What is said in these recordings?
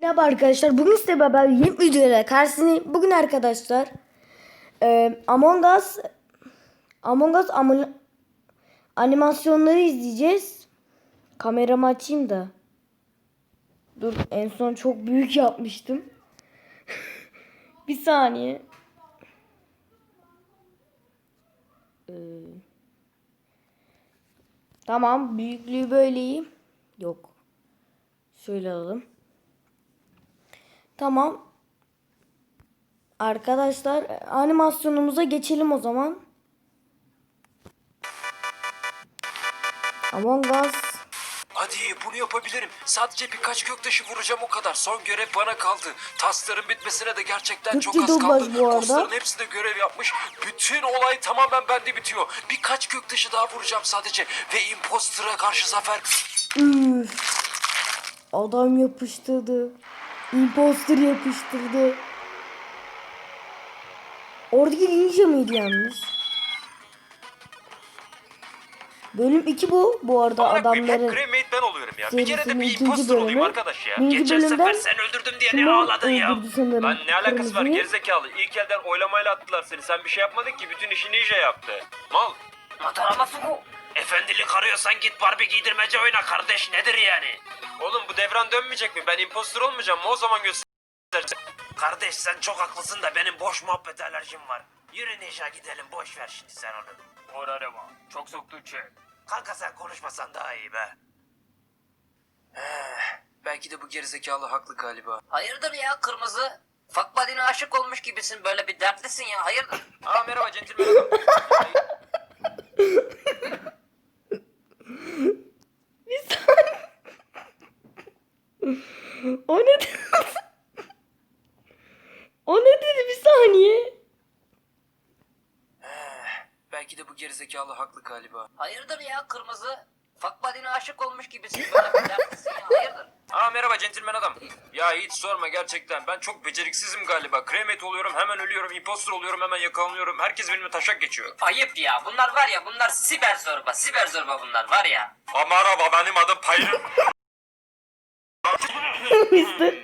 Merhaba arkadaşlar. Bugün size beraber yeni videoyla karşınızdayım. Bugün arkadaşlar e, Among Us Among Us amul- animasyonları izleyeceğiz. Kameramı açayım da. Dur en son çok büyük yapmıştım. Bir saniye. Ee, tamam büyüklüğü böyle iyi. Yok. Şöyle alalım. Tamam. Arkadaşlar animasyonumuza geçelim o zaman. Among Us. Hadi bunu yapabilirim. Sadece birkaç göktaşı vuracağım o kadar. Son görev bana kaldı. Tasların bitmesine de gerçekten çok Türkçe az dublaj kaldı. bu arada. Bossların hepsi de görev yapmış. Bütün olay tamamen bende bitiyor. Birkaç göktaşı daha vuracağım sadece. Ve impostora karşı zafer. Üf. Adam yapıştırdı. Imposter yapıştırdı. Oradaki ninja mıydı yalnız? Bölüm 2 bu. Bu arada bir adamların cremate ben oluyorum ya. Bir kere de serisinin bir ikinci impostor olayım bölümü. arkadaş ya. Birinci Geçen sefer bölümden sen öldürdüm diye ne ağladın ya. öldürdü sanırım Lan ne alakası var kırmızıyı. gerizekalı. İlk elden oylamayla attılar seni. Sen bir şey yapmadın ki. Bütün işi ninja yaptı. Mal. Mataramatsuku. Efendilik arıyorsan git Barbie giydirmece oyna kardeş nedir yani? Oğlum bu devran dönmeyecek mi? Ben impostor olmayacağım mı? O zaman göstereceğim. Kardeş sen çok haklısın da benim boş muhabbet alerjim var. Yürü Ninja gidelim boş ver şimdi sen onu. Orarema. Çok soktu çek. Kanka sen konuşmasan daha iyi be. Eh, belki de bu gerizekalı haklı galiba. Hayırdır ya kırmızı? Fakbadine aşık olmuş gibisin böyle bir dertlisin ya hayırdır? Aa merhaba centilmen adam. O ne dedi? o ne dedi bir saniye? belki de bu gerizekalı haklı galiba. Hayırdır ya kırmızı? Fakbadine aşık olmuş gibisin böyle bir ya hayırdır? Aa merhaba centilmen adam. Ya hiç sorma gerçekten. Ben çok beceriksizim galiba. Kremet oluyorum hemen ölüyorum. Imposter oluyorum hemen yakalanıyorum. Herkes benimle taşak geçiyor. Ayıp ya bunlar var ya bunlar siber zorba siber zorba bunlar var ya. Aa merhaba benim adım Payır. Mister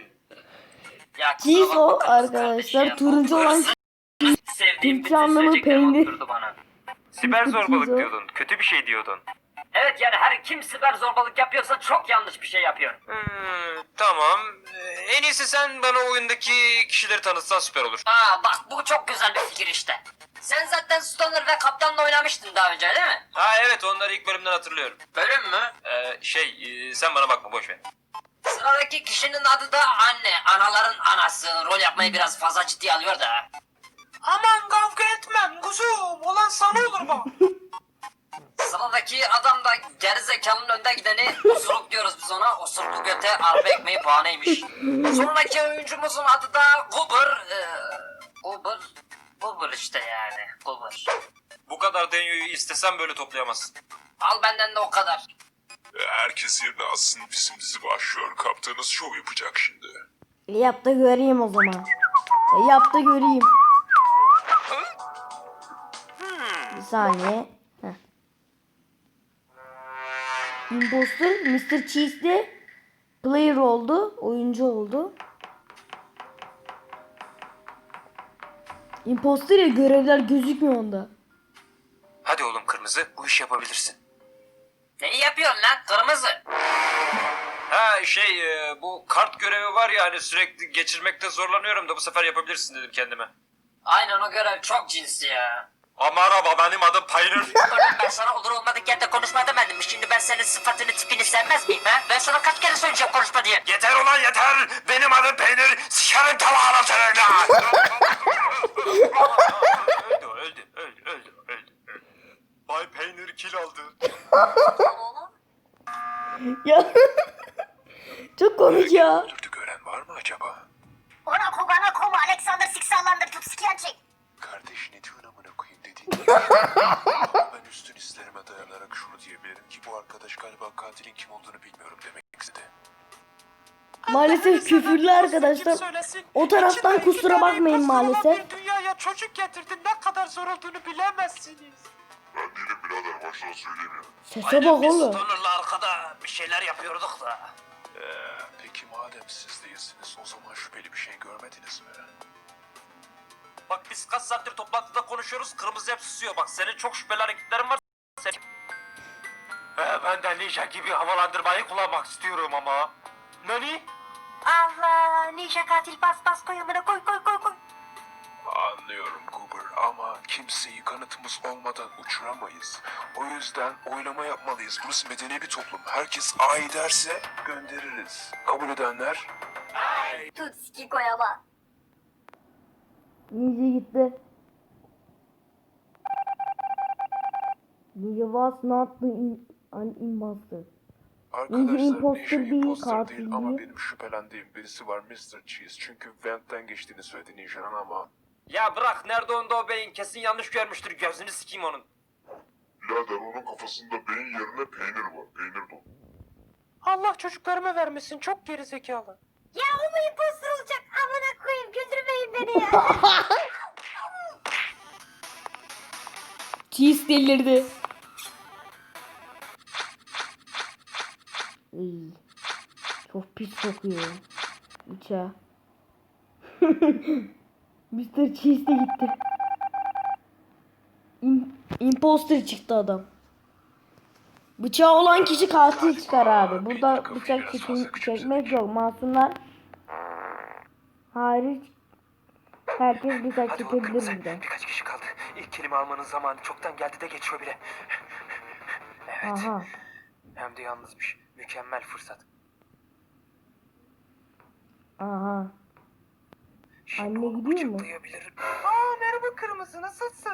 Ya Cheese kusura bakma o kırmızı arkadaşlar. Turuncu olan Sevdiğim bütün anlamı peynir. Siber zorbalık diyordun. Kötü bir şey diyordun. Evet yani her kim siber zorbalık yapıyorsa çok yanlış bir şey yapıyor. Hmm, tamam. En iyisi sen bana oyundaki kişileri tanıtsan süper olur. Aa bak bu çok güzel bir fikir işte. Sen zaten Stoner ve Kaptan'la oynamıştın daha önce değil mi? Ha evet onları ilk bölümden hatırlıyorum. Bölüm mü? Ee, şey e, sen bana bakma boş ver. Sıradaki kişinin adı da anne. Anaların anası. Rol yapmayı biraz fazla ciddiye alıyor da. Aman kavga etmem kuzum. Olan sana olur mu? Sıradaki adam da gerizekalının önde gideni osuruk diyoruz biz ona. Osuruklu göte arpa ekmeği puanıymış. Sonraki oyuncumuzun adı da Goober. Ee, Goober. Goober işte yani. Goober. Bu kadar denyoyu istesen böyle toplayamazsın. Al benden de o kadar. Herkes yerine alsın bizim dizi başlıyor. Kaptanız şov yapacak şimdi. yap da göreyim o zaman. E, Yap da göreyim. Bir saniye. Heh. Imposter Mr. Cheese de player oldu. Oyuncu oldu. Imposter ya görevler gözükmüyor onda. Hadi oğlum kırmızı bu iş yapabilirsin. Neyi yapıyorsun lan kırmızı? Ha şey e, bu kart görevi var ya hani sürekli geçirmekte zorlanıyorum da bu sefer yapabilirsin dedim kendime. Aynen o görev çok cinsi ya. Ama araba benim adım Payır. Oğlum ben sana olur olmadık yerde konuşma demedim mi? Şimdi ben senin sıfatını tipini sevmez miyim ha? Ben sana kaç kere söyleyeceğim konuşma diye. yeter ulan yeter. Benim adım Peynir. Sikerim talağına seninle. Peynir kill aldı. Ya çok komik ya. Öldürdü gören var mı acaba? Ona kubana kuma Alexander Siksalandır tut sikerçek. Kardeş ne diyorsun amına koyayım dediğin Ama ben üstün hislerime dayanarak şunu diyebilirim ki bu arkadaş galiba katilin kim olduğunu bilmiyorum demek istedi. Maalesef küfürlü arkadaşlar. O taraftan kusura bakmayın maalesef. Dünyaya çocuk getirdin ne kadar zor olduğunu bilemezsiniz. Ben değilim birader baştan söyleyemiyorum. Sese bak oğlum. Stoner'la arkada bir şeyler yapıyorduk da. Ee, peki madem Madem siz değilsiniz o zaman şüpheli bir şey görmediniz mi? Bak biz kaç saattir toplantıda konuşuyoruz kırmızı hep susuyor. Bak senin çok şüpheli hareketlerin var. Sen... Ee, ben de ninja gibi havalandırmayı kullanmak istiyorum ama. Nani? Allah ninja katil bas bas koy amına koy koy koy koy. Anlıyorum Cooper ama kimseyi kanıtımız olmadan uçuramayız. O yüzden oylama yapmalıyız. Burası medeni bir toplum. Herkes ay derse göndeririz. Kabul edenler Tutski koy ama. Ninja gitti. Ninja was not the in, an imposter. Arkadaşlar imposter Ninja değil, imposter katil değil ama benim şüphelendiğim birisi var Mr. Cheese. Çünkü Vent'ten geçtiğini söyledi Ninja'nın ama Ya bırak nerede onda o beyin kesin yanlış görmüştür gözünü sikeyim onun. Birader onun kafasında beyin yerine peynir var. Peynir dolu. Allah çocuklarıma vermesin çok geri zekalı. Ya o mu imposter olacak amına koyayım götürmeyin beni ya. Cheese delirdi. Iy. Çok pis kokuyor. İçe. Mr. Cheese de gitti. İm imposter çıktı adam. Bıçağı olan kişi katil çıkar abi. Burada bıçak çekin, çekmek yok. Masumlar hariç herkes bıçak çekebilir burada. Birkaç kişi kaldı. İlk kelime almanın zamanı çoktan geldi de geçiyor bile. Aha. Hem de yalnızmış. Mükemmel fırsat. Aha. Anne gidiyor mu? Aa merhaba kırmızı nasılsın?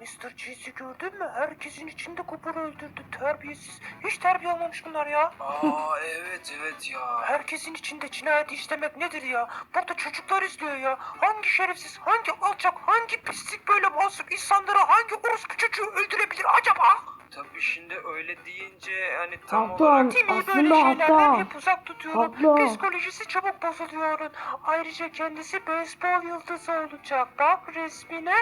Mr. Cheese'i gördün mü? Herkesin içinde kupuru öldürdü. Terbiyesiz. Hiç terbiye almamış bunlar ya. Aa evet evet ya. Herkesin içinde cinayet işlemek nedir ya? Burada çocuklar izliyor ya. Hangi şerefsiz, hangi alçak, hangi pislik böyle masum insanları hangi orospu çocuğu öldürebilir acaba? Tabii şimdi öyle deyince hani tam Haklı, olarak... Timi Timi aslında böyle şeylerden haklı. hep uzak tutuyorum. Haklı. Psikolojisi çabuk bozuluyor onun. Ayrıca kendisi beyzbol yıldızı olacak. Bak resmine.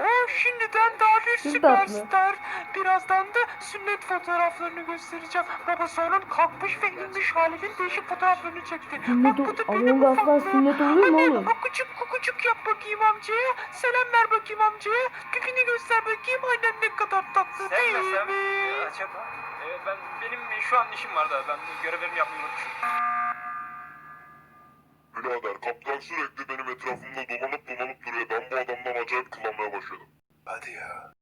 O şimdiden daha bir Kim tatlı? süperstar. Birazdan da sünnet fotoğraflarını göstereceğim. Babası onun kalkmış ve inmiş halinin değişik fotoğraflarını çekti. Sünnet Bak ol- bu da benim Among Us'tan ufaklığım. sünnet olur mu Anne, oğlum? Kukucuk kukucuk yap bakayım amcaya. Selam ver bakayım amcaya. Pipini göster bakayım. Annen ne kadar tatlı değil mi? Acaba? Evet ben benim şu an işim var da ben görevlerimi yapmayı unutmuşum. Birader kaptan sürekli benim etrafımda dolanıp dolanıp duruyor. Ben bu adamdan acayip kullanmaya başladım. hadi ya.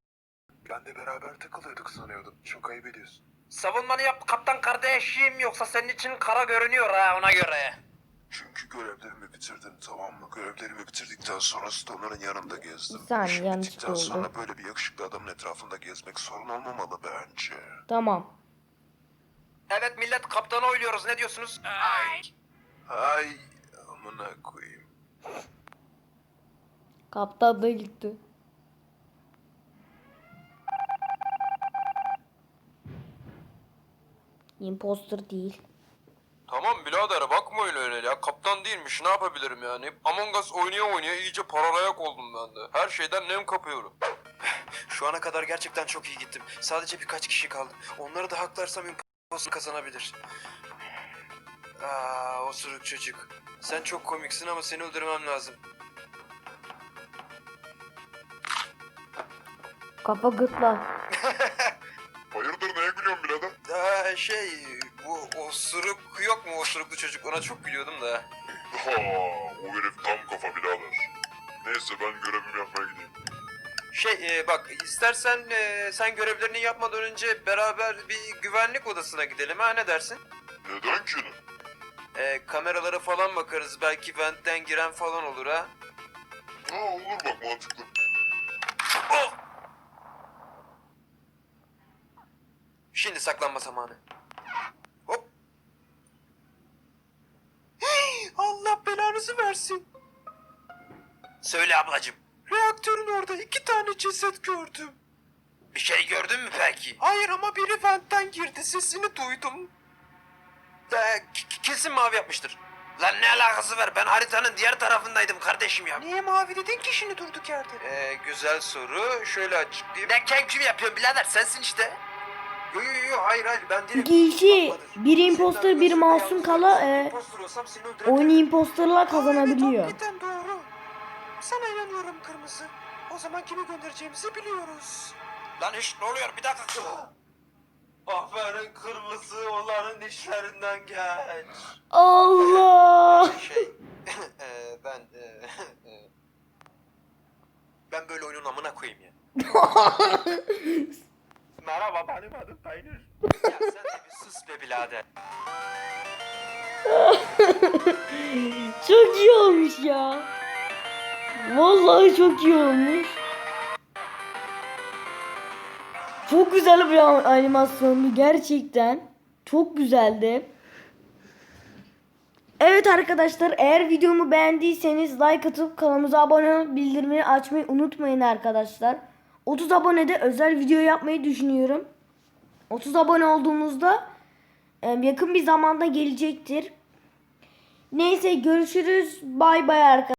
Ben de beraber takılıyorduk sanıyordum. Çok ayıp ediyorsun. Savunmanı yap kaptan kardeşim yoksa senin için kara görünüyor ha ona göre. Görevlerimi bitirdim tamam mı? Görevlerimi bitirdikten sonra Stoner'ın yanında gezdim. Bir saniye, İşim yanlış bittikten oldu. sonra böyle bir yakışıklı adamın etrafında gezmek sorun olmamalı bence. Tamam. Evet millet kaptanı oyluyoruz ne diyorsunuz? Ay. Ay amına koyayım. Kaptan da gitti. Imposter değil. Tamam birader bakma öyle öyle ya. Kaptan değilmiş ne yapabilirim yani. Among Us oynaya oynaya iyice paralayak oldum ben de. Her şeyden nem kapıyorum. Şu ana kadar gerçekten çok iyi gittim. Sadece birkaç kişi kaldı. Onları da haklarsam imposter kazanabilir. Aa, osuruk çocuk. Sen çok komiksin ama seni öldürmem lazım. Kafa gırtlak. Hayırdır neye gülüyorsun birader? Aa, şey bu osuruk yok mu osuruklu çocuk ona çok gülüyordum da. Ha, o herif tam kafa birader. Neyse ben görevimi yapmaya gideyim. Şey e, bak istersen e, sen görevlerini yapmadan önce beraber bir güvenlik odasına gidelim ha ne dersin? Neden ki? E, kameralara falan bakarız belki ventten giren falan olur ha. Ha olur bak mantıklı. Oh! Şimdi saklanma zamanı. Versin. Söyle ablacım. Reaktörün orada iki tane ceset gördüm. Bir şey gördün mü peki? Hayır ama biri ventten girdi sesini duydum. Ee, kesin mavi yapmıştır. Lan ne alakası var? Ben haritanın diğer tarafındaydım kardeşim ya. Niye mavi dedin ki şimdi durduk yerde? Ee, güzel soru. Şöyle açıklayayım. Ne kim kim yapıyor birader? Sensin işte. Yo yo yo hayır hayır ben değilim. İki kişi, Bakmadım. biri imposter, biri arkadaşın masum kala, e. Oyunu imposterlar kazanabiliyor. Hakikaten doğru. Sana inanıyorum kırmızı. O zaman kimi göndereceğimizi biliyoruz. Lan iş ne oluyor bir dakika. Aferin kırmızı onların işlerinden geç. Allah! Şey e, ben e, e, ben böyle oyunun amına koyayım ya. Merhaba benim adım Peynir. ya sen de bir sus be birader. Çok iyi olmuş ya. Vallahi çok iyi olmuş. Çok güzel bir animasyondu gerçekten. Çok güzeldi. Evet arkadaşlar eğer videomu beğendiyseniz like atıp kanalımıza abone olup bildirimleri açmayı unutmayın arkadaşlar. 30 abonede özel video yapmayı düşünüyorum. 30 abone olduğumuzda e, yakın bir zamanda gelecektir. Neyse görüşürüz. Bay bay arkadaşlar.